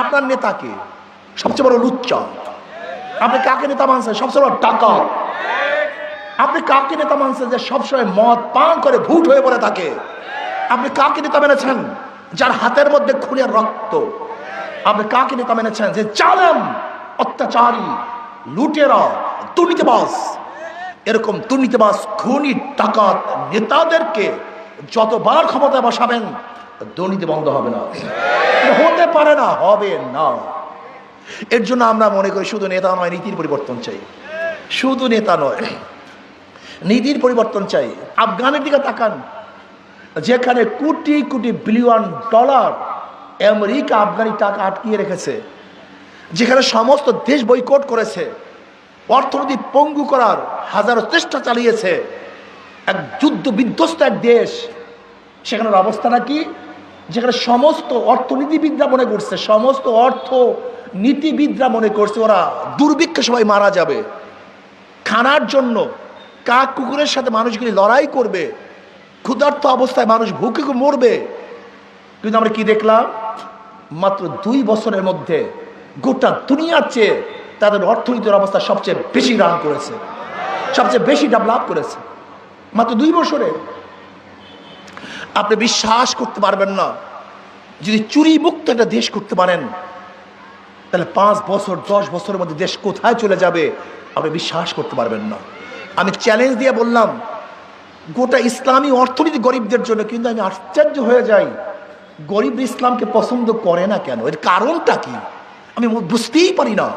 আপনার নেতাকে সবচেয়ে বড় লুচ্চা। আপনি কাকে নেতা মানছেন? সবচেয়ে বড় টাকা আপনি কাকে নেতা মানছেন যে সবসময় মদ পান করে ভুট হয়ে পড়ে থাকে? আপনি কাকে নেতা মেনেছেন যার হাতের মধ্যে খুনের রক্ত? আপনি কাকে নেতা মেনেছেন যে জালেম, অত্যাচারী, লুটেরা দুর্নীতিবাস এরকম দুর্নীতিবাস খুনি, ডাকাত নেতাদেরকে যতবার ক্ষমতায় বসাবেন দুর্নীতি বন্ধ হবে না। হতে পারে না হবে না। এর জন্য আমরা মনে করি শুধু নেতা নয় নীতির পরিবর্তন চাই। শুধু নেতা নয় নীতির পরিবর্তন চাই। আফগানের দিকে তাকান। যেখানে crore crore billion dollar America Afghani টাকা আটকিয়ে রেখেছে যেখানে সমস্ত দেশ বৈকট করেছে অর্থনীতি পঙ্গু করার হাজারো চেষ্টা চালিয়েছে এক যুদ্ধ বিধ্বস্ত এক দেশ সেখানের অবস্থাটা কি যেখানে সমস্ত অর্থনীতিবিদরা মনে করছে, সমস্ত অর্থ নীতিবিদরা মনে করছে, ওরা দুর্ভিক্ষে সবাই মারা যাবে। খানার জন্য কাক কুকুরের সাথে মানুষগুলি লড়াই করবে, ক্ষুধার্ত অবস্থায় মানুষ ভুকে মরবে। কিন্তু আমরা কি দেখলাম? মাত্র দুই বছরের মধ্যে গোটা দুনিয়ার চেয়ে তাদের অর্থনীতির অবস্থা সবচেয়ে বেশি রান করেছে, সবচেয়ে বেশি ডেভেলপ করেছে। মাত্র দুই বছরে আপনি বিশ্বাস করতে পারবেন না। যদি চুরি মুক্ত একটা দেশ করতে পারেন, তাহলে পাঁচ বছর, দশ বছরের মধ্যে দেশ কোথায় চলে যাবে, আপনি বিশ্বাস করতে পারবেন না। আমি চ্যালেঞ্জ দিয়ে বললাম, গোটা ইসলামী অর্থনীতি গরিবদের জন্য, কিন্তু আমি আশ্চর্য হয়ে যাই, গরিব ইসলামকে পছন্দ করে না কেন? এর কারণটা কি? আমি বুঝতেই পারি না।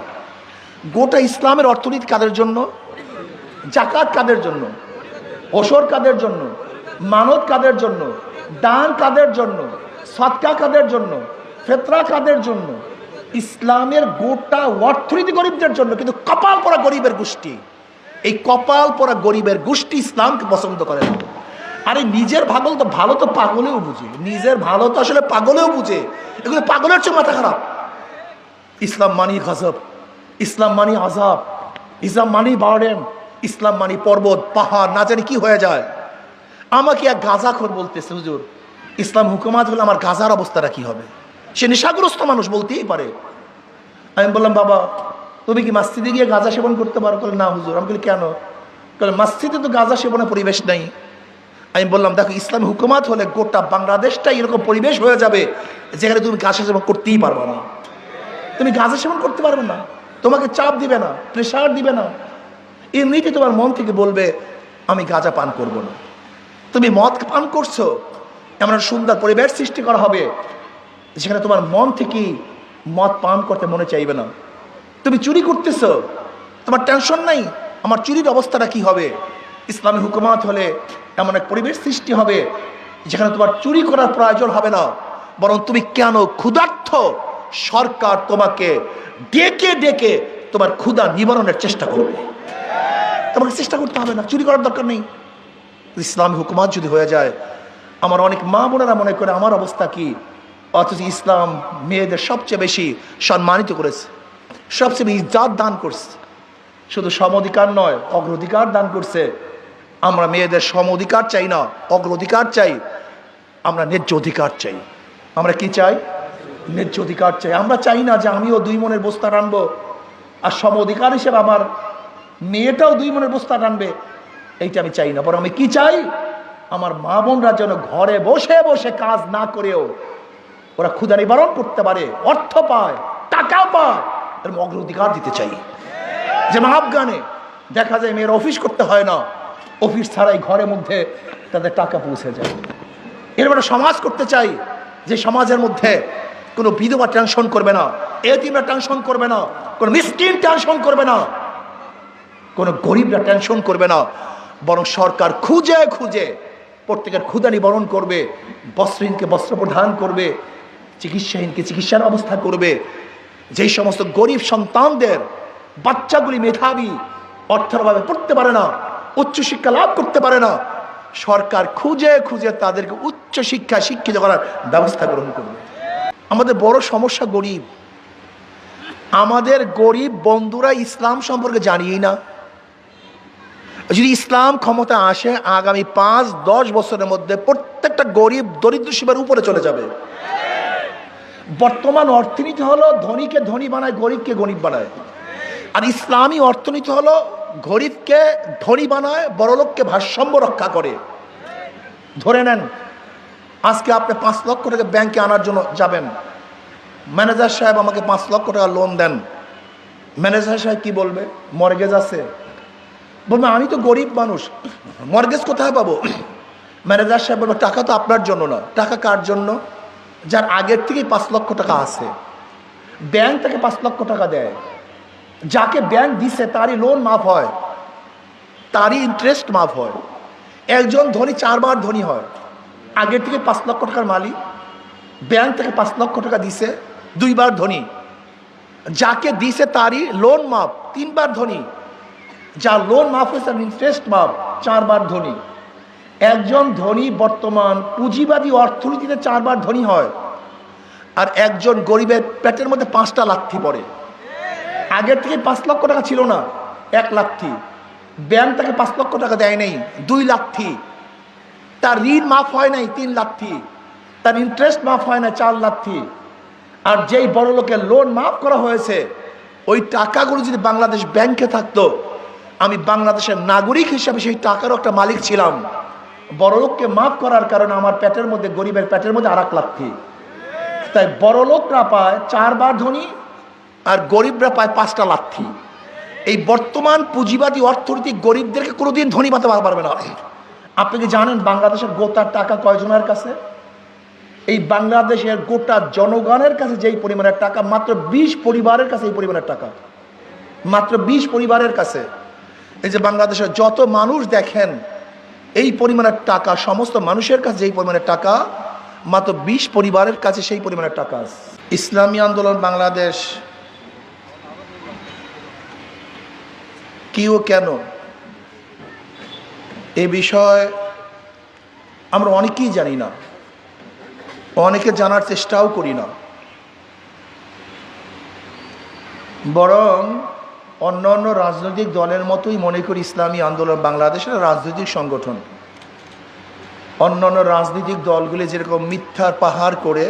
গোটা ইসলামের অর্থনীতি কাদের জন্য? জাকাত কাদের জন্য? ওসর কাদের জন্য? মানত কাদের জন্য? দান কাদের জন্য? সৎকা কাদের জন্য? ফেতরা কাদের জন্য? ইসলামের গোটা অর্থনীতি গরিবদের জন্য, কিন্তু কপাল পরা গরিবের গোষ্ঠী। এই কপাল পরা গরিবের গোষ্ঠী ইসলামকে পছন্দ করে না। আরে নিজের ভাগল তো ভালো তো পাগলেও বুঝে। নিজের ভালো তো আসলে পাগলেও বুঝে। এগুলো পাগলের চেয়ে মাথা খারাপ। ইসলাম মানি গজব। ইসলাম মানি আজাব ইসলাম মানি বার্ডেন। ইসলাম মানি পর্বত, পাহাড়, না জানি কি হয়ে যায়। আমাকে এক গাঁজাখোর বলতেছে, হুজুর, ইসলাম হুকুমাত হলে আমার গাঁজার অবস্থাটা কি হবে? সে নেশাগ্রস্ত মানুষ বলতেই পারে। আমি বললাম, বাবা, তুমি কি মাস্তিদে গিয়ে গাঁজা সেবন করতে পারো? বলে, না, হুজুর। আমি বলি, কেন? বলে মাস্তিদে তো গাঁজা সেবনের পরিবেশ নেই। আমি বললাম, দেখো, ইসলাম হুকুমাত হলে গোটা বাংলাদেশটাই এরকম পরিবেশ হয়ে যাবে যেখানে তুমি গাঁজা সেবন করতেই পারবে না। তুমি গাঁজা সেবন করতে পারবে না। তোমাকে চাপ দিবে না, প্রেশার দিবে না। এমনিতে তোমার মন থেকে বলবে, আমি গাঁজা পান করব না। তুমি মদ পান করছ, এমন সুন্দর পরিবেশ সৃষ্টি করা হবে, যেখানে তোমার মন থেকেই মদ পান করতে মনে চাইবে না। তুমি চুরি করতেছ, তোমার টেনশন নাই, আমার চুরির অবস্থাটা কি হবে? ইসলামী হুকুমাত হলে এমন এক পরিবেশ সৃষ্টি হবে, যেখানে তোমার চুরি করার প্রয়োজন হবে না, বরং তুমি কেন ক্ষুধার্থ সরকার তোমাকে ডেকে ডেকে তোমার ক্ষুধা নিবারণের চেষ্টা করবে। তোমাকে চেষ্টা করতে হবে না, চুরি করার দরকার নেই। ইসলামী হুকুমাত যদি হয়ে যায়, আমার অনেক মা বোনেরা মনে করে, আমার অবস্থা কি? অথচ ইসলাম মেয়েদের সবচেয়ে বেশি সম্মানিত করেছে, সবচেয়ে বেশি ইজ্জাত দান করছে। শুধু সম অধিকার নয়, অগ্রাধিকার দান করছে। আমরা মেয়েদের সম অধিকার চাই না, অগ্রাধিকার চাই। আমরা ন্যায্য অধিকার চাই। আমরা কি চাই? ন্যায্য অধিকার চাই। আমরা চাই না যে আমিও দুই মনের বস্তা রানবো আর সম অধিকার হিসেবে আমার মেয়েটাও দুই মনের বস্তা টানবে। এইটা আমি চাই না, বরং আমি কি চাই? আমার মা বোনরা যেন ঘরে বসে বসে কাজ না করেও ওরা ক্ষুদা নিবারণ করতে পারে, অর্থ পায় টাকা পায় এর অগ্রাধিকার দিতে চাই। যেমন আফগানে দেখা যায় মেয়ের অফিস করতে হয় না, অফিস ছাড়াই ঘরের মধ্যে তাদের টাকা পৌঁছে যায়। এরকম একটা সমাজ করতে চাই, যে সমাজের মধ্যে কোনো বিধবা টেনশন করবে না, এতিমরা টেনশন করবে না, কোনো মিসকিন টেনশন করবে না, কোনো গরিবরা টেনশন করবে না বরং সরকার খুঁজে খুঁজে প্রত্যেকের ক্ষুদা নিবারণ করবে, বস্ত্রহীনকে বস্ত্র প্রদান করবে, চিকিৎসাহীনকে চিকিৎসার ব্যবস্থা করবে। যেই সমস্ত গরিব সন্তানদের, বাচ্চাগুলি মেধাবী, অর্থের অভাবে পড়তে পারে না, উচ্চশিক্ষা লাভ করতে পারে না, সরকার খুঁজে খুঁজে তাদেরকে উচ্চ শিক্ষা শিক্ষিত করার ব্যবস্থা গ্রহণ করবে। আমাদের বড় সমস্যা গরিব। আমাদের গরিব বন্ধুরা ইসলাম সম্পর্কে জানিয়েই না। যদি ইসলাম ক্ষমতা আসে, আগামী পাঁচ, দশ বছরের মধ্যে প্রত্যেকটা গরিব দরিদ্র সীমার উপরে চলে যাবে। বর্তমান অর্থনীতি হলো ধনীকে ধনী বানায়, গরিবকে গরিব বানায়। আর ইসলামী অর্থনীতি হলো গরিবকে ধনী বানায়, বড়লোককে ভারসাম্য রক্ষা করে। ধরে নেন, আজকে আপনি পাঁচ লক্ষ টাকা ব্যাংকে আনার জন্য যাবেন। ম্যানেজার সাহেব আমাকে পাঁচ লক্ষ টাকা লোন দেন। ম্যানেজার সাহেব কি বলবে? মর্গেজ আছে। বলবে, আমি তো গরিব মানুষ। মর্গেজ কোথায় পাবো? ম্যানেজার সাহেব বলবে, টাকা তো আপনার জন্য না। টাকা কার জন্য? যার আগের থেকেই পাঁচ লক্ষ টাকা আছে। ব্যাংক তাকে পাঁচ লক্ষ টাকা দেয়। যাকে ব্যাংক দিছে, তারই লোন মাফ হয়। তারই ইন্টারেস্ট মাফ হয়। একজন ধনী, চারবার ধনী হয়। আগের থেকে পাঁচ লক্ষ টাকার মালিক। ব্যাংক থেকে পাঁচ লক্ষ টাকা দিছে, দুইবার ধনী। যাকে দিছে, তারই লোন মাফ। তিনবার ধনী। যা লোন মাফ হয়েছে ইন্টারেস্ট মাফ চারবার ধনী। একজন ধনী বর্তমান পুঁজিবাদী অর্থনীতিতে চারবার ধনী হয়, আর একজন গরিবের পেটের মধ্যে পাঁচটা লাথি পড়ে। আগের থেকে পাঁচ লক্ষ টাকা ছিল না, এক লাথি। ব্যাংক তাকে পাঁচ লক্ষ টাকা দেয় নাই, দুই লাথি। তার ঋণ মাফ হয় নাই, তিন লাথি। তার ইন্টারেস্ট মাফ হয় না চার লাথি। আর যেই বড় লোকের লোন মাফ করা হয়েছে, ওই টাকাগুলো যদি বাংলাদেশ ব্যাংকে থাকতো আমি বাংলাদেশের নাগরিক হিসাবে সেই টাকারও একটা মালিক ছিলাম। বড় লোককে মাফ করার কারণে আমার পেটের মধ্যে, গরিবের পেটের মধ্যে আর এক লাথি তাই বড় লোকরা পায় চারবার ধনী আর গরিবরা পায় পাঁচটা লাথি। এই বর্তমান পুঁজিবাদী অর্থনৈতিক গরিবদেরকে কোনোদিন ধনী বানাতে পারবে না। আপনি কি জানেন বাংলাদেশের গোটার টাকা কয়জনের কাছে? এই বাংলাদেশের গোটা জনগণের কাছে যেই পরিমাণের টাকা, মাত্র বিশ পরিবারের কাছে এই পরিমাণের টাকা। মাত্র বিশ পরিবারের কাছে। এই যে বাংলাদেশের যত মানুষ দেখেন, এই পরিমাণের টাকা, সমস্ত মানুষের কাছে যেই পরিমাণের টাকা, মাত্র বিশ পরিবারের কাছে সেই পরিমাণের টাকা ইসলামী আন্দোলন বাংলাদেশ কি ও কেন? এ বিষয়ে আমরা অনেকেই জানি না। অনেকে জানার চেষ্টাও করি না। বরং অন্য অন্য রাজনৈতিক দলের মতোই মনে করি ইসলামী আন্দোলন বাংলাদেশের রাজনৈতিক সংগঠন। অন্য অন্য রাজনৈতিক দলগুলি যেরকম মিথ্যার পাহাড় করে,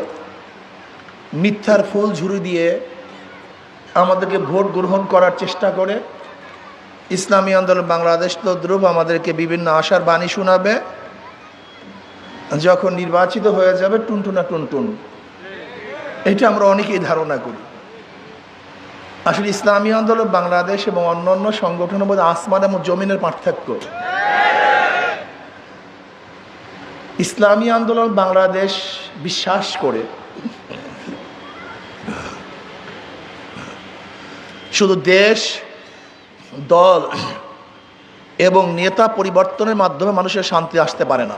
মিথ্যার ফুল ঝুড়ি দিয়ে আমাদেরকে ভোট গ্রহণ করার চেষ্টা করে, ইসলামী আন্দোলন বাংলাদেশ তো ধ্রুব আমাদেরকে বিভিন্ন আশার বাণী শোনাবে, যখন নির্বাচিত হয়ে যাবে টুনটুনা টুনটুন। এটা আমরা অনেকেই ধারণা করি। আসলে ইসলামী আন্দোলন বাংলাদেশ এবং অন্য অন্য সংগঠনের মধ্যে আসমান এবং জমিনের পার্থক্য। ইসলামী আন্দোলন বাংলাদেশ বিশ্বাস করে। শুধু দেশ, দল এবং নেতা পরিবর্তনের মাধ্যমে মানুষের শান্তি আসতে পারে না।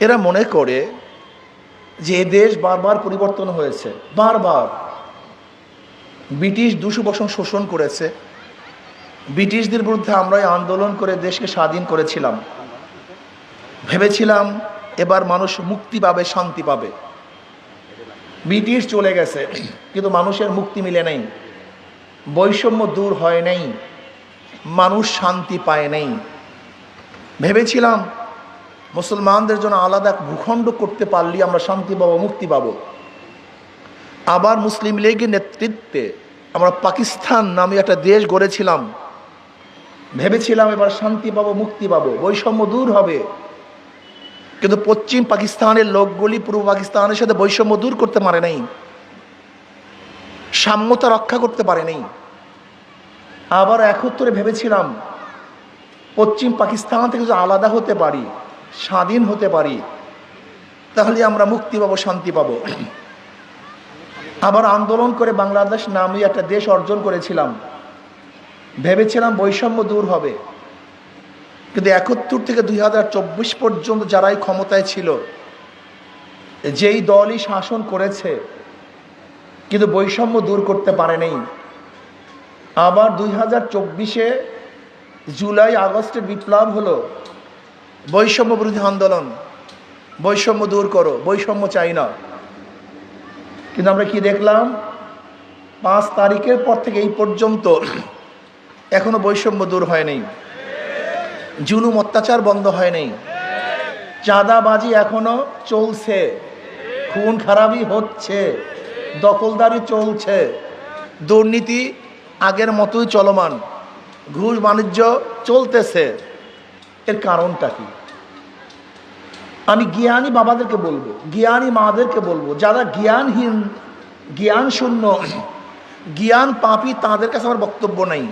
এরা মনে করে যে এ দেশ বারবার পরিবর্তন হয়েছে। বারবার। ব্রিটিশ দুশো বছর শোষণ করেছে। ব্রিটিশদের বিরুদ্ধে আমরাই আন্দোলন করে দেশকে স্বাধীন করেছিলাম। ভেবেছিলাম এবার মানুষ মুক্তি পাবে, শান্তি পাবে। ব্রিটিশ চলে গেছে, কিন্তু মানুষের মুক্তি মিলে নেই। বৈষম্য দূর হয় নাই। মানুষ শান্তি পায় নাই। ভেবেছিলাম মুসলমানদের জন্য আলাদা ভূখণ্ড করতে পারলে আমরা শান্তি পাবো, মুক্তি পাবো। আবার মুসলিম লীগের নেতৃত্বে আমরা পাকিস্তান নামে একটা দেশ গড়েছিলাম। ভেবেছিলাম এবার শান্তি পাবো, মুক্তি পাবো, বৈষম্য দূর হবে। কিন্তু পশ্চিম পাকিস্তানের লোকগুলি পূর্ব পাকিস্তানের সাথে বৈষম্য দূর করতে পারে নাই। সাম্যতা রক্ষা করতে পারে নাই। আবার একত্তরে ভেবেছিলাম, পশ্চিম পাকিস্তান থেকে যদি আলাদা হতে পারি, স্বাধীন হতে পারি, তাহলে আমরা মুক্তি পাবো, শান্তি পাবো। আবার আন্দোলন করে বাংলাদেশ নামে একটা দেশ অর্জন করেছিলাম। ভেবেছিলাম বৈষম্য দূর হবে। কিন্তু একাত্তর থেকে দুই হাজার চব্বিশ পর্যন্ত যারাই ক্ষমতায় ছিল, যেই দলই শাসন করেছে, কিন্তু বৈষম্য দূর করতে পারে নেই আবার দুই হাজার চব্বিশে জুলাই, আগস্টে বিপ্লব হলো, বৈষম্য বিরোধী আন্দোলন, বৈষম্য দূর করো, বৈষম্য চাই না। কিন্তু আমরা কি দেখলাম? পাঁচ তারিখের পর থেকে এই পর্যন্ত এখনও বৈষম্য দূর হয় নাই। জুলুম অত্যাচার বন্ধ হয় নাই। চাঁদাবাজি এখনও চলছে। খুন খারাপই হচ্ছে। দখলদারি চলছে। দুর্নীতি আগের মতোই চলমান। ঘুষ বাণিজ্য চলতেছে। এর কারণটা কি? আমি জ্ঞানী বাবাদেরকে বলব, জ্ঞানী মাদেরকে বলব, যারা জ্ঞানহীন জ্ঞান শূন্য জ্ঞান পাপি, তাদের কাছে আমার বক্তব্য নাই।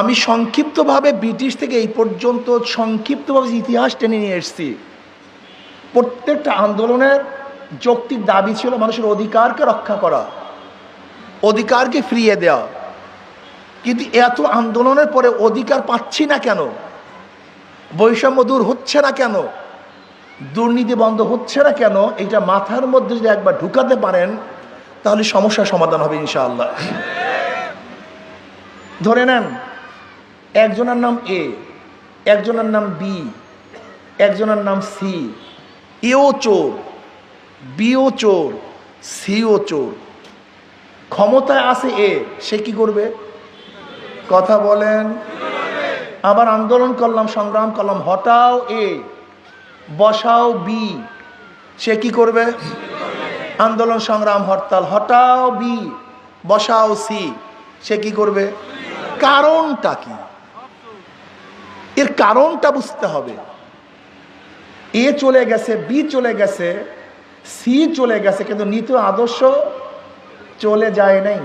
আমি সংক্ষিপ্তভাবে ব্রিটিশ থেকে এই পর্যন্ত সংক্ষিপ্তভাবে ইতিহাস টেনে নিয়ে এসেছি। প্রত্যেকটা আন্দোলনের যৌক্তিক দাবি ছিল মানুষের অধিকারকে রক্ষা করা, অধিকারকে ফিরিয়ে দেওয়া কিন্তু এত আন্দোলনের পরে অধিকার পাচ্ছি না কেন? বৈষম্য দূর হচ্ছে না কেন? দুর্নীতি বন্ধ হচ্ছে না কেন? এটা মাথার মধ্যে যদি একবার ঢুকাতে পারেন, তাহলে সমস্যার সমাধান হবে ইনশাআল্লাহ। ধরে নেন, একজনের নাম এ, একজনের নাম বি, একজনের নাম সি, এও চোর, বিও চোর, সিও চোর। ক্ষমতায় আছে এ, সে কি করবে? কথা বলেন। আবার আন্দোলন করলাম, সংগ্রাম করলাম, হটাও এ। বসাও বি। সে কি করবে? আন্দোলন সংগ্রাম হরতাল, হটাও বি। বসাও সি। সে কি করবে? কারণটা কি? এর কারণটা বুঝতে হবে। এ চলে গেছে, বি চলে গেছে, সি চলে গেছে, কিন্তু নীতি আদর্শ চলে যায় নাই।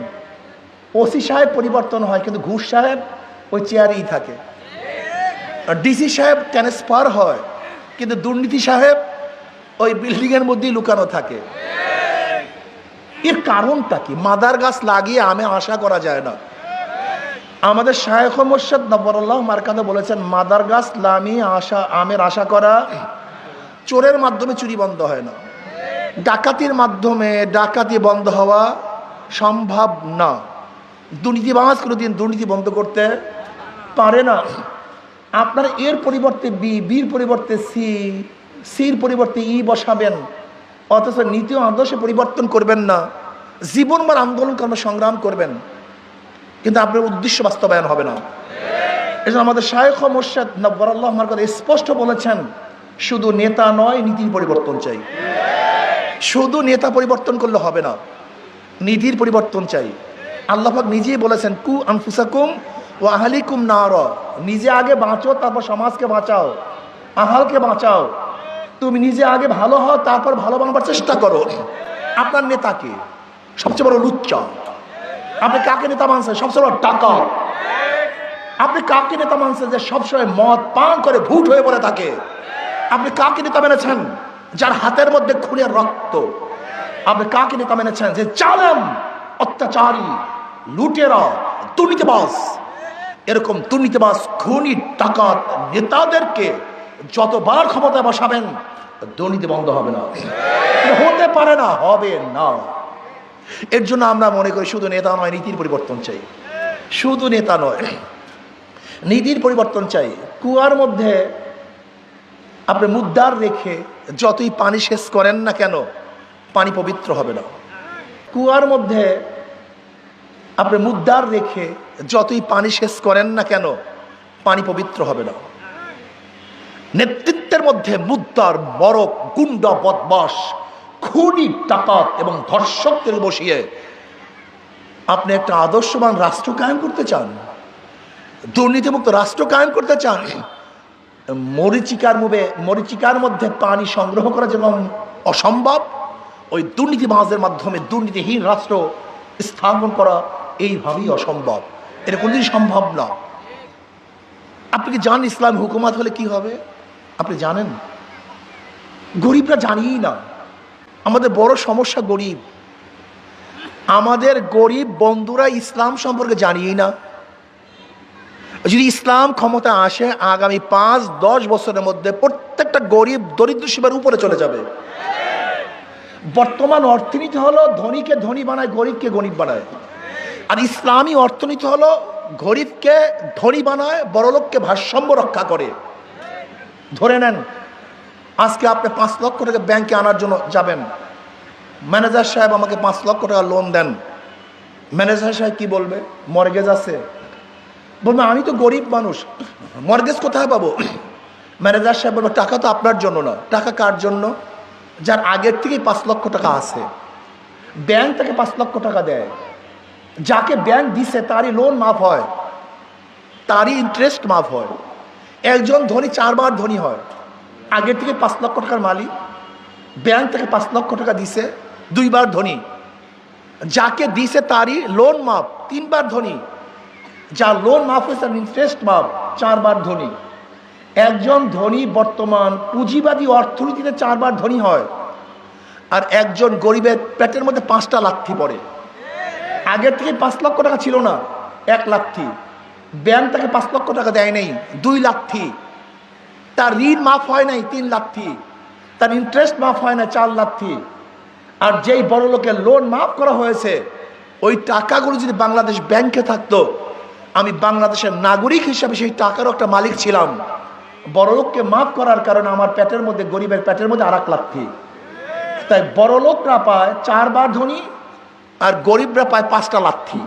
ওসি সাহেব পরিবর্তন হয়, কিন্তু ঘুষ সাহেব ওই চেয়ারেই থাকে। ডিসি সাহেব ট্রান্সফার হয়। কিন্তু দুর্নীতি সাহেব ওই বিল্ডিংয়ের মধ্যেই লুকানো থাকে। এর কারণটা কি? মাদার গাছ লাগিয়ে আমে আশা করা যায় না। আমাদের শায়েখ মোর্শেদ নবরুল্লাহ মার্কাদে বলেছেন, মাদার গাছ লামি আশা, আমের আশা করা চোরের মাধ্যমে চুরি বন্ধ হয় না। ডাকাতির মাধ্যমে ডাকাতি বন্ধ হওয়া সম্ভব না। দুর্নীতিবাজ কোনোদিন দুর্নীতি বন্ধ করতে পারে না। আপনার এর পরিবর্তে বি, বির পরিবর্তে সি, সির পরিবর্তে ই বসাবেন। অথচ নীতি আদর্শে পরিবর্তন করবেন না। জীবনবার আন্দোলন কর্ম সংগ্রাম করবেন। কিন্তু আপনার উদ্দেশ্য বাস্তবায়ন হবে না। এই জন্য আমাদের শায়েখ মোর্শেদ নব্বরাল্লাহ আমার কথা স্পষ্ট বলেছেন, শুধু নেতা নয়, নীতির পরিবর্তন চাই। শুধু নেতা পরিবর্তন করলে হবে না, নীতির পরিবর্তন চাই। আল্লাহাক নিজেই বলেছেন, কু আনফুসাকুম ও আহালিকুম না নিজে আগে বাঁচো, তারপর সমাজকে বাঁচাও, আহালকে বাঁচাও। তুমি নিজে আগে ভালো হও, তারপর ভালো বানাবার চেষ্টা করো। আপনার নেতাকে সবচেয়ে বড় লুচ্চা। আপনি কাকে নেতা মানছেন? সবচেয়ে বড় টাকা। আপনি কাকে নেতা মানছেন যে সবসময় মদ পান করে ভুট হয়ে পড়ে থাকে? আপনি কাকে নেতা মেনেছেন? যার হাতের মধ্যে খুনের রক্ত। আপনি কাকে নেতা মেনেছেন? যে জালেম, অত্যাচারী, লুটেরা দুর্নীতিবাস এরকম দুর্নীতিবাস খুনি, ডাকাত নেতাদেরকে যতবার ক্ষমতায় বসাবেন, দুর্নীতি বন্ধ হবে না। হতে পারে না, হবে না। এর জন্য আমরা মনে করি শুধু নেতা নয়, নীতির পরিবর্তন চাই। শুধু নেতা নয়, নীতির পরিবর্তন চাই। কুয়ার মধ্যে আপনি মুদ্রার রেখে যতই পানি শেষ করেন না কেন, পানি পবিত্র হবে না। কুয়ার মধ্যে আপনি মুদ্রার রেখে যতই পানি শেষ করেন না কেন, পানি পবিত্র হবে না। নেতৃত্বের মধ্যে মুদ্রার বড় গুন্ডা বদমাস খুনি, ডাকাত এবং ধর্ষকদের বসিয়ে আপনি একটা আদর্শবান রাষ্ট্র কায়েম করতে চান, দুর্নীতিমুক্ত রাষ্ট্র কায়েম করতে চান, মরিচিকার মুবে, মরিচিকার মধ্যে পানি সংগ্রহ করা যেমন অসম্ভব, ওই দুর্নীতিবাজের মাধ্যমে দুর্নীতিহীন রাষ্ট্র স্থাপন করা এইভাবেই অসম্ভব। এটা কোনোদিন সম্ভব না। আপনি কি জান ইসলাম হুকুমাত হলে কি হবে? আপনি জানেন? গরিবরা জানিই না। আমাদের বড় সমস্যা গরিব। আমাদের গরিব বন্ধুরা ইসলাম সম্পর্কে জানিই না। যদি ইসলাম ক্ষমতা আসে, আগামী পাঁচ, দশ বছরের মধ্যে প্রত্যেকটা গরিব দরিদ্র সীমার উপরে চলে যাবে। বর্তমান অর্থনীতি হলো ধনীকে ধনী বানায়, গরিবকে গরিব বানায়। আর ইসলামী অর্থনীতি হলো গরিবকে ধনী বানায়, বড়লোককে ভারসাম্য রক্ষা করে। ধরে নেন, আজকে আপনি পাঁচ লক্ষ টাকা ব্যাংকে আনার জন্য যাবেন। ম্যানেজার সাহেব আমাকে পাঁচ লক্ষ টাকা লোন দেন। ম্যানেজার সাহেব কি বলবে? মর্গেজ আছে। বলবে, আমি তো গরিব মানুষ, মর্গেজ কোথায় পাবো? ম্যানেজার সাহেব বলবে, টাকা তো আপনার জন্য না। টাকা কার জন্য? যার আগের থেকেই পাঁচ লক্ষ টাকা আছে। ব্যাংক তাকে পাঁচ লক্ষ টাকা দেয়। যাকে ব্যাংক দিছে, তারই লোন মাফ হয়, তারই ইন্টারেস্ট মাফ হয়। একজন ধনী, চারবার ধনী হয়। আগের থেকে পাঁচ লক্ষ টাকার মালিক ব্যাংক থেকে পাঁচ লক্ষ টাকা দিছে, দুইবার ধনী। যাকে দিছে, তারই লোন মাপ তিনবার ধনী। যার লোন মাফ হয়েছে, তার ইন্টারেস্ট মাপ চারবার ধনী। একজন ধনী বর্তমান পুঁজিবাদী অর্থনীতিতে চারবার ধনী হয়। আর একজন গরিবের পেটের মধ্যে পাঁচটা লাথি পড়ে। আগের থেকে পাঁচ লক্ষ টাকা ছিল না, এক লাথি ব্যাংক তাকে পাঁচ লক্ষ টাকা দেয় নাই, দুই লাথি তার ঋণ মাফ হয় নাই, তিন লাথি তার ইন্টারেস্ট মাফ হয় না চার লাথি আর যেই বড় লোকের লোন মাফ করা হয়েছে, ওই টাকাগুলো যদি বাংলাদেশ ব্যাংকে থাকতো, আমি বাংলাদেশের নাগরিক হিসাবে সেই টাকারও একটা মালিক ছিলাম। বড় লোককে মাফ করার কারণে আমার পেটের মধ্যে, গরিবের পেটের মধ্যে আর এক লাথি তাই বড় লোকরা পায়, চারবার ধনী আর গরিবরা পায় পাঁচটা লাথি।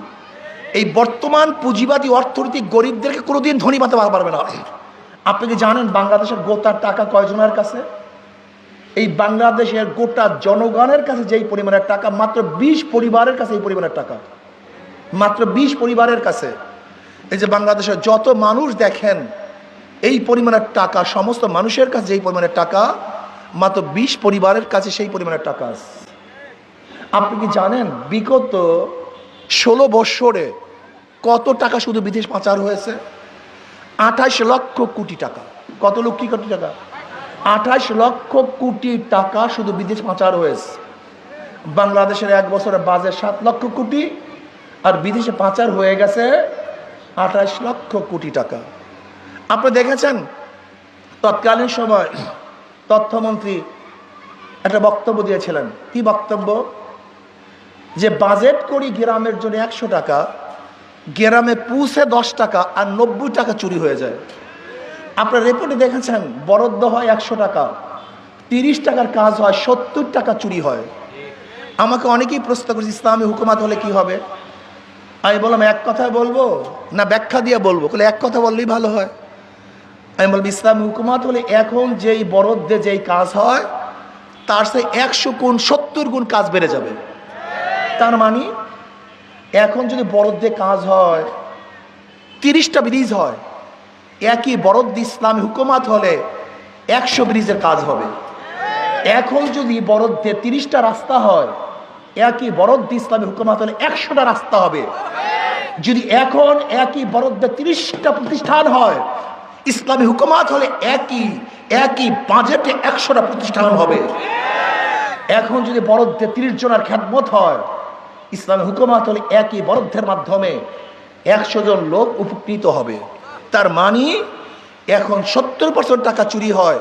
এই বর্তমান পুঁজিবাদী অর্থনীতি গরিবদেরকে কোনোদিন ধনী বানাতে পারবে না। আপনি কি জানেন বাংলাদেশের গোটার টাকা কয়জনের কাছে? এই বাংলাদেশের গোটা জনগণের কাছে যেই পরিমাণের টাকা, মাত্র বিশ পরিবারের কাছে এই পরিমাণের টাকা। মাত্র বিশ পরিবারের কাছে। এই যে বাংলাদেশের যত মানুষ দেখেন, এই পরিমাণের টাকা, সমস্ত মানুষের কাছে যেই পরিমাণের টাকা, মাত্র বিশ পরিবারের কাছে সেই পরিমাণের টাকা আছে। আপনি কি জানেন বিগত ষোলো বৎসরে কত টাকা শুধু বিদেশ পাচার হয়েছে? আঠাশ লক্ষ কোটি টাকা। কত লক্ষ কোটি টাকা? আঠাশ লক্ষ কোটি টাকা শুধু বিদেশ পাচার হয়েছে। বাংলাদেশের এক বছরে বাজেট সাত লক্ষ কোটি আর বিদেশে পাচার হয়ে গেছে আঠাশ লক্ষ কোটি টাকা। আপনি দেখেছেন তৎকালীন সময় তথ্যমন্ত্রী একটা বক্তব্য দিয়েছিলেন। কি বক্তব্য? যে বাজেট করি গ্রামের জন্য একশো টাকা, গ্রামে পুষে দশ টাকা আর নব্বই টাকা চুরি হয়ে যায়। আপনার রিপোর্টে দেখেছেন, বরাদ্দ হয় একশো টাকা, তিরিশ টাকার কাজ হয়, সত্তর টাকা চুরি হয়। আমাকে অনেকেই প্রশ্ন করেছে, ইসলামী হুকুমাত হলে কি হবে? আমি বললাম, এক কথায় বলব না ব্যাখ্যা দিয়ে বলব? বলে, এক কথা বললেই ভালো হয়। আমি বললাম, ইসলামী হুকুমাত হলে এখন যেই বরদ্দে যেই কাজ হয়, তার সে একশো গুণ, সত্তর গুণ কাজ বেড়ে যাবে। তার মানে এখন যদি বরাদ্দে কাজ হয়, তিরিশটা ব্রিজ হয়, একই বরদ্দ ইসলামী হুকুমাত হলে একশো ব্রিজের কাজ হবে। এখন যদি বরদ্দে তিরিশটা রাস্তা হয়, একই বরদ্দ ইসলামী হুকুমাত হলে একশোটা রাস্তা হবে। যদি এখন একই বরদ্দে তিরিশটা প্রতিষ্ঠান হয়, ইসলামী হুকুমাত হলে একই একই বাজেটে একশোটা প্রতিষ্ঠান হবে। এখন যদি বরদ্দে তিরিশ জনের খ্যাতমত হয় ইসলামী হুকুমাত হলে একই বরদ্ধের মাধ্যমে একশো জন লোক উপকৃত হবে। তার মানি, এখন সত্তর পার্সেন্ট টাকা চুরি হয়।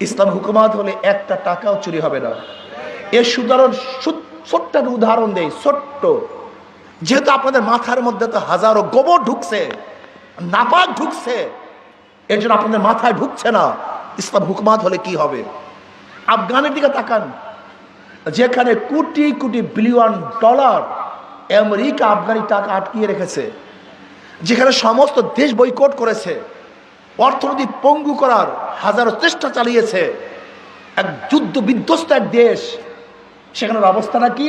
ইসলাম হুকুমাত হলে একটা টাকাও চুরি হবে না। এর সুদারণ ছোট্ট উদাহরণ দেই, ছোট্ট। যেহেতু আপনাদের মাথার মধ্যে তো হাজারো গোবর ঢুকছে, নাপাক ঢুকছে, এর জন্য আপনাদের মাথায় ঢুকছে না। ইসলাম হুকুমাত হলে কি হবে? আফগানের দিকে তাকান। যেখানে crore crore billion dollar America Afghani টাকা আটকিয়ে রেখেছে, যেখানে সমস্ত দেশ বৈকট করেছে অর্থনীতি পঙ্গু করার হাজারো চেষ্টা চালিয়েছে, এক যুদ্ধ বিধ্বস্ত এক দেশ সেখানের অবস্থাটা কি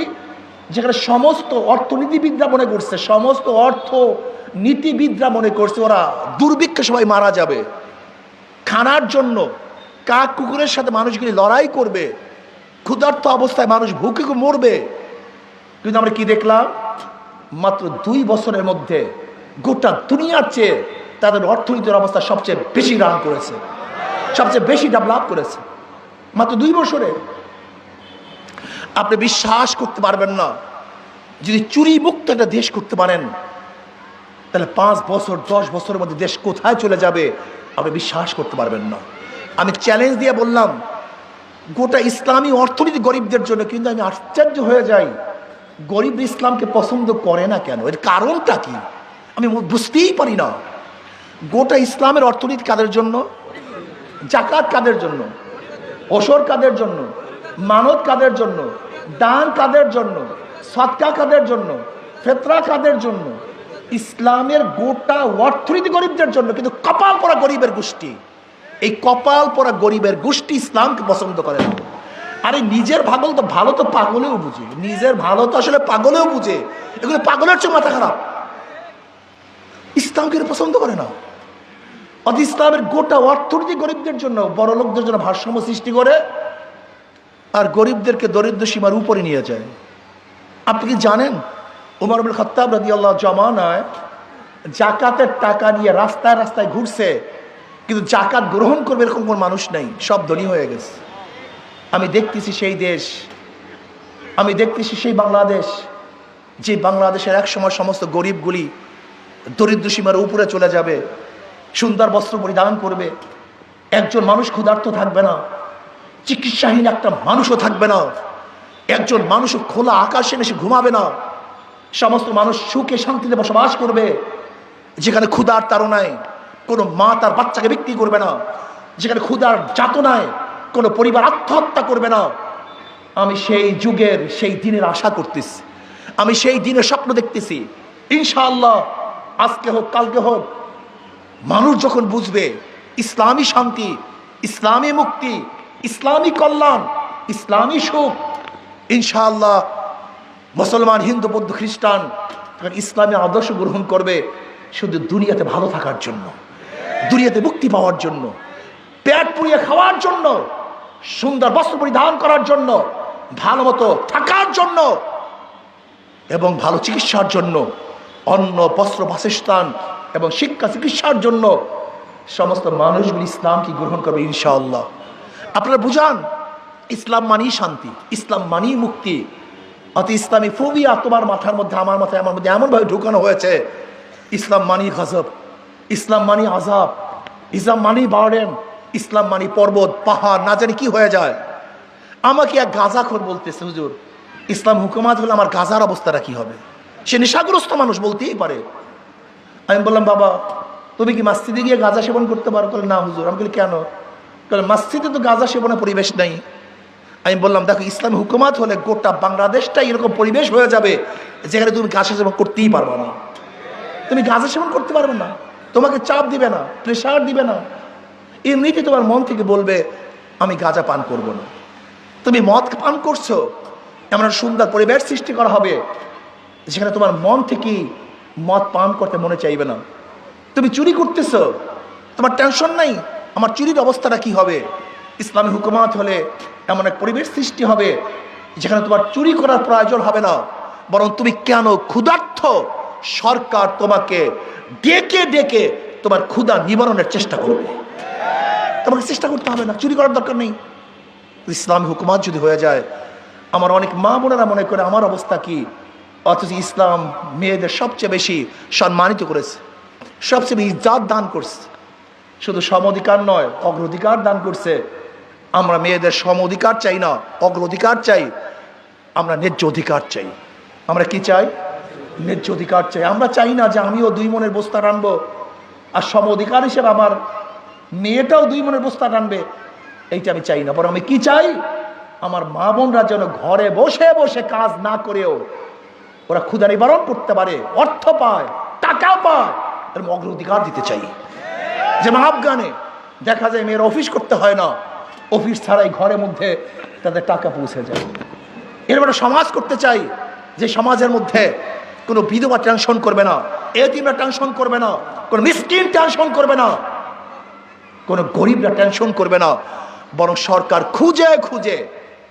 যেখানে সমস্ত অর্থনীতিবিদরা মনে করছে, সমস্ত অর্থ নীতিবিদরা মনে করছে ওরা দুর্ভিক্ষে সবাই মারা যাবে। খানার জন্য কাক কুকুরের সাথে মানুষগুলি লড়াই করবে ক্ষুধার্ত অবস্থায় মানুষ ভুকে মরবে। কিন্তু আমরা কি দেখলাম? মাত্র দুই বছরের মধ্যে গোটা দুনিয়ার চেয়ে তাদের অর্থনীতির অবস্থা সবচেয়ে বেশি রান করেছে। সবচেয়ে বেশি ডেভেলপ করেছে। মাত্র দুই বছরে। আপনি বিশ্বাস করতে পারবেন না। যদি চুরি মুক্ত একটা দেশ করতে পারেন, তাহলে পাঁচ বছর, দশ বছরের মধ্যে দেশ কোথায় চলে যাবে? আপনি বিশ্বাস করতে পারবেন না। আমি চ্যালেঞ্জ দিয়ে বললাম গোটা ইসলামী অর্থনীতি গরিবদের জন্য, কিন্তু আমি আশ্চর্য হয়ে যাই। গরিব ইসলামকে পছন্দ করে না কেন? এর কারণটা কি? আমি বুঝতেই পারি না। গোটা ইসলামের অর্থনীতি কাদের জন্য? জাকাত কাদের জন্য? অসর কাদের জন্য? মানত কাদের জন্য? দান কাদের জন্য? সৎকা কাদের জন্য? ফেতরা কাদের জন্য? ইসলামের গোটা অর্থনীতি গরিবদের জন্য, কিন্তু কপাল পরা গরিবের গোষ্ঠী। এই কপাল পরা গরিবের গোষ্ঠী ইসলামকে পছন্দ করে না। আরে নিজের ভালো তো ভালো তো পাগলেও বুঝে। নিজের ভালো তো আসলে পাগলেও বুঝে। এগুলো পাগলের চেয়ে মাথা খারাপ। ইসলামকে পছন্দ করে না। অত ইসলামের গোটা অর্থনীতি গরিবদের জন্য, বড় লোকদের জন্য ভারসাম্য সৃষ্টি করে আর গরিবদেরকে দরিদ্র সীমার উপরে নিয়ে যায়। আপনি কি জানেন, উমর খত্তাব রাদি আল্লাহ জমানায় জাকাতের টাকা নিয়ে রাস্তায় রাস্তায় ঘুরছে। কিন্তু জাকাত গ্রহণ করবে এরকম কোন মানুষ নেই, সব ধনী হয়ে গেছে। আমি দেখতেছি সেই দেশ, আমি দেখতেছি সেই বাংলাদেশ, যে বাংলাদেশের এক সময় সমস্ত গরিবগুলি দরিদ্র সীমার উপরে চলে যাবে, সুন্দর বস্ত্র পরিধান করবে, একজন মানুষ ক্ষুধার্ত থাকবে না, চিকিৎসাহীন একটা মানুষও থাকবে না, একজন মানুষ খোলা আকাশে এসে ঘুমাবে না, সমস্ত মানুষ সুখে শান্তিতে বসবাস করবে, যেখানে ক্ষুধার তাড়নায় কোনো মা তার বাচ্চাকে বিক্রি করবে না, যেখানে ক্ষুধার যাতনায় কোনো পরিবার আত্মহত্যা করবে না। আমি সেই যুগের, সেই দিনের আশা করতেছি। আমি সেই দিনের স্বপ্ন দেখতেছি। ইনশাআল্লাহ, আজকে হোক, কালকে হোক, মানুষ যখন বুঝবে ইসলামী শান্তি, ইসলামী মুক্তি, ইসলামী কল্যাণ, ইসলামী সুখ, ইনশাআল্লাহ মুসলমান, হিন্দু, বৌদ্ধ, খ্রিস্টান তখন ইসলামী আদর্শ গ্রহণ করবে শুধু দুনিয়াতে ভালো থাকার জন্য। দুনিয়াতে মুক্তি পাওয়ার জন্য, পেট পুড়িয়ে খাওয়ার জন্য, সুন্দর বস্ত্র পরিধান করার জন্য, ভালো মতো থাকার জন্য এবং ভালো চিকিৎসার জন্য, অন্ন, বস্ত্র, বাসস্থান এবং শিক্ষা, চিকিৎসার জন্য সমস্ত মানুষগুলি ইসলামকে গ্রহণ করবে ইনশাআল্লাহ। আপনারা বুঝান, ইসলাম মানেই শান্তি, ইসলাম মানেই মুক্তি। অত ইসলামী ফোবিয়া তোমার মাথার মধ্যে, আমার মাথায়, আমার মধ্যে এমনভাবে ঢুকানো হয়েছে, ইসলাম মানি গজব। ইসলাম মানি আজাব ইসলাম মানি বার্ডেন ইসলাম মানি পর্বত, পাহাড়, না জানি কি হয়ে যায়। আমাকে এক গাঁজাখোর বলতেছে, হুজুর, ইসলাম হুকুমাত হলে আমার গাজার অবস্থাটা কি হবে? সে নেশাগ্রস্ত মানুষ বলতেই পারে। আমি বললাম, বাবা, তুমি কি মাসজিদে গিয়ে গাঁজা সেবন করতে পারো? বলে না হুজুর। আমি বলি কেন? বলে মাসজিদে তো গাঁজা সেবনের পরিবেশ নেই। আমি বললাম, দেখো, ইসলাম হুকুমাত হলে গোটা বাংলাদেশটাই এরকম পরিবেশ হয়ে যাবে, যেখানে তুমি গাঁজা সেবন করতেই পারবে না। তুমি গাঁজা সেবন করতে পারবে না। তোমাকে চাপ দিবে না প্রেশার দিবে না। এমনিতে তোমার মন থেকে বলবে, আমি গাঁজা পান করব না। তুমি মদ পান করছ, এমন সুন্দর পরিবেশ সৃষ্টি করা হবে, যেখানে তোমার মন থেকেই মদ পান করতে মনে চাইবে না। তুমি চুরি করতেছো, তোমার টেনশন নাই, আমার চুরির অবস্থাটা কি হবে? ইসলামী হুকুমাত হলে এমন এক পরিবেশ সৃষ্টি হবে, যেখানে তোমার চুরি করার প্রয়োজন হবে না, বরং তুমি কেন ক্ষুধার্থ সরকার তোমাকে ডেকে ডেকে তোমার ক্ষুধা নিবারণের চেষ্টা করবে। তোমাকে চেষ্টা করতে হবে না, চুরি করার দরকার নেই। ইসলামী হুকুমাত যদি হয়ে যায়, আমার অনেক মা বোনেরা মনে করে, আমার অবস্থা কি? অথচ ইসলাম মেয়েদের সবচেয়ে বেশি সম্মানিত করেছে, সবচেয়ে বেশি ইজ্জাত দান করছে। শুধু সম অধিকার নয়, অগ্রাধিকার দান করছে। আমরা মেয়েদের সম অধিকার চাই না, অগ্রাধিকার চাই। আমরা ন্যায্য অধিকার চাই। আমরা কি চাই? ন্যায্য অধিকার চাই। আমরা চাই না যে আমিও দুই মনের বস্তা রানবো আর সম অধিকার হিসেবে আমার মেয়েটাও দুই মনের বস্তা টানবে এইটা আমি চাই না। বরং আমি কি চাই? আমার মা বোনরা যেন ঘরে বসে বসে কাজ না করেও ওরা ক্ষুদা নিবারণ করতে পারে, অর্থ পায় টাকা পায়, এরকম অগ্রাধিকার দিতে চাই। যেমন আফগানে দেখা যায় মেয়ের অফিস করতে হয় না, অফিস ছাড়াই ঘরের মধ্যে তাদের টাকা পৌঁছে যায়। একটা সমাজ করতে চাই, যে সমাজের মধ্যে কোনো বিধবা টেনশন করবে না। এতিমরা টেনশন করবে না। কোনো মিসকিন টেনশন করবে না। কোনো গরিবরা টেনশন করবে না। বরং সরকার খুঁজে খুঁজে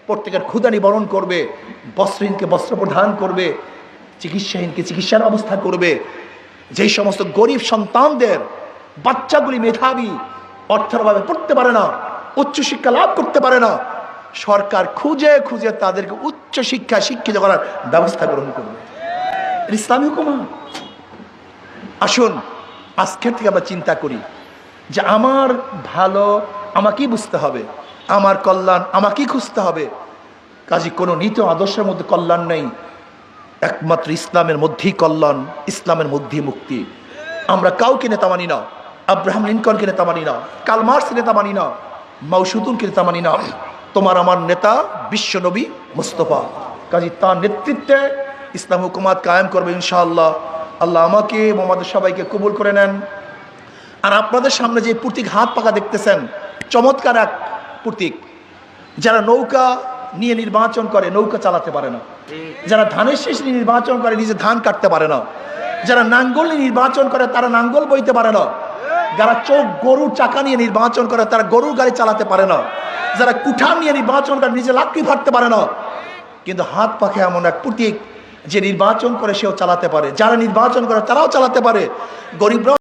প্রত্যেকের ক্ষুদা নিবারণ করবে, বস্ত্রহীনকে বস্ত্র প্রদান করবে, চিকিৎসাহীনকে চিকিৎসার ব্যবস্থা করবে। যেই সমস্ত গরিব সন্তানদের বাচ্চাগুলি মেধাবী, অর্থের অভাবে পড়তে পারে না, উচ্চশিক্ষা লাভ করতে পারে না, সরকার খুঁজে খুঁজে তাদেরকে উচ্চ শিক্ষা শিক্ষিত করার ব্যবস্থা গ্রহণ করবে। ইসলামী হুকুমা? আসুন, আজকের থেকে আমরা চিন্তা করি যে আমার ভালো আমাকেই বুঝতে হবে, আমার কল্যাণ আমাকেই খুঁজতে হবে। কাজে, কোনো নীতি আদর্শের মধ্যে কল্যাণ নেই। একমাত্র ইসলামের মধ্যেই কল্যাণ, ইসলামের মধ্যেই মুক্তি। আমরা কাউকে নেতা মানি না, আব্রাহাম লিঙ্কনকে নেতা মানি না কালমার্স নেতা মানি না, মাউসুদুনকে নেতা মানি না। তোমার আমার নেতা বিশ্বনবী মুস্তফা। কাজী, তার নেতৃত্বে ইসলাম হুকুমাত কায়েম করবে ইনশাআল্লাহ। আল্লাহ আমাকে মোহাম্মদ সবাইকে কবুল করে নেন। আর আপনাদের সামনে যে প্রতীক হাত পাকা দেখতেছেন, চমৎকার এক প্রতীক। যারা নৌকা নিয়ে নির্বাচন করে, নৌকা চালাতে পারে না। যারা ধানের শেষ নিয়ে নির্বাচন করে, নিজে ধান কাটতে পারে না। যারা নাঙ্গল নিয়ে নির্বাচন করে, তারা নাঙ্গল বইতে পারে না। যারা চোখ গরুর চাকা নিয়ে নির্বাচন করে, তারা গরুর গাড়ি চালাতে পারে না। যারা কুঠার নিয়ে নির্বাচন করে, নিজে লাকড়ি ফাটতে পারে না। কিন্তু হাত পাখে এমন এক প্রতীক। যে নির্বাচন করে সেও চালাতে পারে। যারা নির্বাচন করে তারাও চালাতে পারে। গরিবরাও